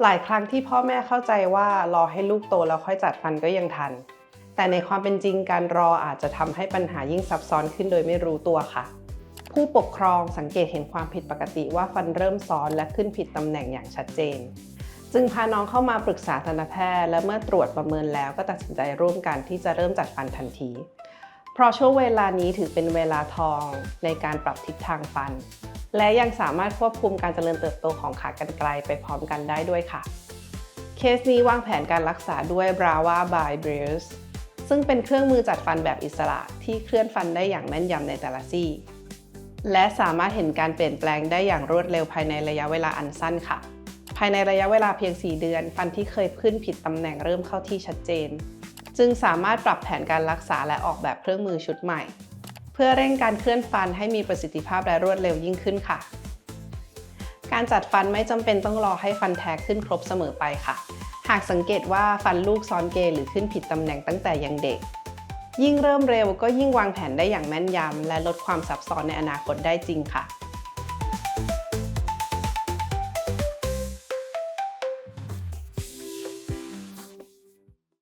หลายครั้งที่พ่อแม่เข้าใจว่ารอให้ลูกโตแล้วค่อยจัดฟันก็ยังทัน แต่ในความเป็นจริงการรออาจจะทำให้ปัญหายิ่งซับซ้อนขึ้นโดยไม่รู้ตัวค่ะ ผู้ปกครองสังเกตเห็นความผิดปกติว่าฟันเริ่มซ้อนและขึ้นผิดตำแหน่งอย่างชัดเจน จึงพาน้องเข้ามาปรึกษาทันตแพทย์ และเมื่อตรวจประเมินแล้วก็ตัดสินใจร่วมกันที่จะเริ่มจัดฟันทันที เพราะช่วงเวลานี้ถือเป็นเวลาทองในการปรับทิศทางฟัน และยังสามารถควบคุมการเจริญเติบโตของขากรรไกรไปพร้อมกันได้ด้วยค่ะ เคสนี้วางแผนการรักษาด้วย Brava by b r e e s ซึ่งเป็นเครื่องมือจัดฟันแบบอิสระที่เคลื่อนฟันได้อย่างแม่นยำในแต่ละซี่ และสามารถเห็นการเปลี่ยนแปลงได้อย่างรวดเร็วภายในระยะเวลาอันสั้นค่ะ ภายในระยะเวลาเพียง 4 เดือน ฟันที่เคยขึ้นผิดตำแหน่งเริ่มเข้าที่ชัดเจน จึงสามารถปรับแผนการรักษาและออกแบบเครื่องมือชุดใหม่ เพื่อเร่งการเคลื่อนฟันให้มีประสิทธิภาพและรวดเร็วยิ่งขึ้นค่ะ การจัดฟันไม่จำเป็นต้องรอให้ฟันแท้ขึ้นครบเสมอไปค่ะ หากสังเกตว่าฟันลูกซ้อนเกยหรือขึ้นผิดตำแหน่งตั้งแต่ยังเด็ก ยิ่งเริ่มเร็วก็ยิ่งวางแผนได้อย่างแม่นยำและลดความซับซ้อนในอนาคตได้จริงค่ะ